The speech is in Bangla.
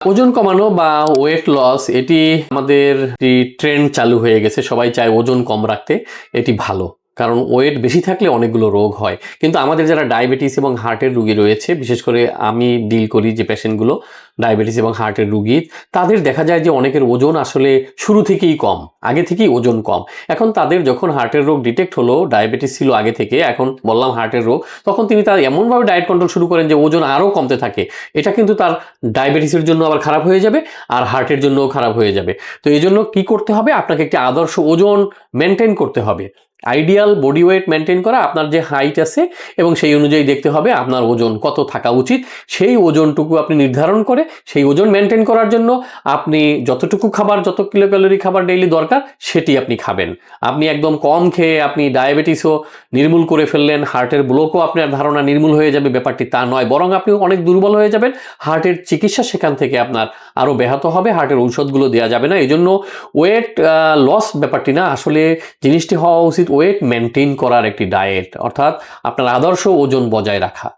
ওজন কমানো বা ওয়েট লস এটি আমাদের ট্রেন্ড চালু হয়ে গেছে। সবাই চায় ওজন কম রাখতে, এটি ভালো। কারণ ওয়েট বেশি থাকলে অনেকগুলো রোগ হয়। কিন্তু আমাদের যারা ডায়াবেটিস এবং হার্টের রুগী রয়েছে, বিশেষ করে আমি ডিল করি যে পেশেন্টগুলো, ডায়াবেটিস এবং হার্টের রুগী, তাদের দেখা যায় যে অনেকের ওজন আসলে শুরু থেকেই কম, আগে থেকেই ওজন কম। এখন তাদের যখন হার্টের রোগ ডিটেক্ট হলো, ডায়াবেটিস ছিল আগে থেকে, এখন বললাম হার্টের রোগ, তখন তিনি তার এমনভাবে ডায়েট কন্ট্রোল শুরু করেন যে ওজন আরও কমতে থাকে। এটা কিন্তু তার ডায়াবেটিসের জন্য আবার খারাপ হয়ে যাবে, আর হার্টের জন্যও খারাপ হয়ে যাবে। তো এই জন্য কী করতে হবে? আপনাকে একটি আদর্শ ওজন মেনটেন করতে হবে। আইডিয়াল বডি ওয়েট মেনটেন করা আপনার যে হাইট আছে এবং সেই অনুযায়ী দেখতে হবে আপনার ওজন কত থাকা উচিত। সেই ওজনটুকু আপনি নির্ধারণ করে সেই ওজন মেনটেন করার জন্য আপনি যতটুকু খাবার, যত কিলো ক্যালোরি খাবার ডেইলি দরকার সেটি আপনি খাবেন। আপনি একদম কম খেয়ে আপনি ডায়াবেটিসও নির্মূল করে ফেললেন হার্টের ব্লকও আপনার ধারণা নির্মূল হয়ে যাবে, ব্যাপারটি তা নয়, বরং আপনি অনেক দুর্বল হয়ে যাবেন। হার্টের চিকিৎসা সেখান থেকে আপনার আরও ব্যাহত হবে হার্টের ঔষধগুলো দেওয়া যাবে না। এই জন্য ওয়েট লস ব্যাপারটি না, আসলে জিনিসটি হওয়া উচিত ওয়েট মেনটেন করার একটি ডায়েট অর্থাৎ আপনার আদর্শ ওজন বজায় রাখা।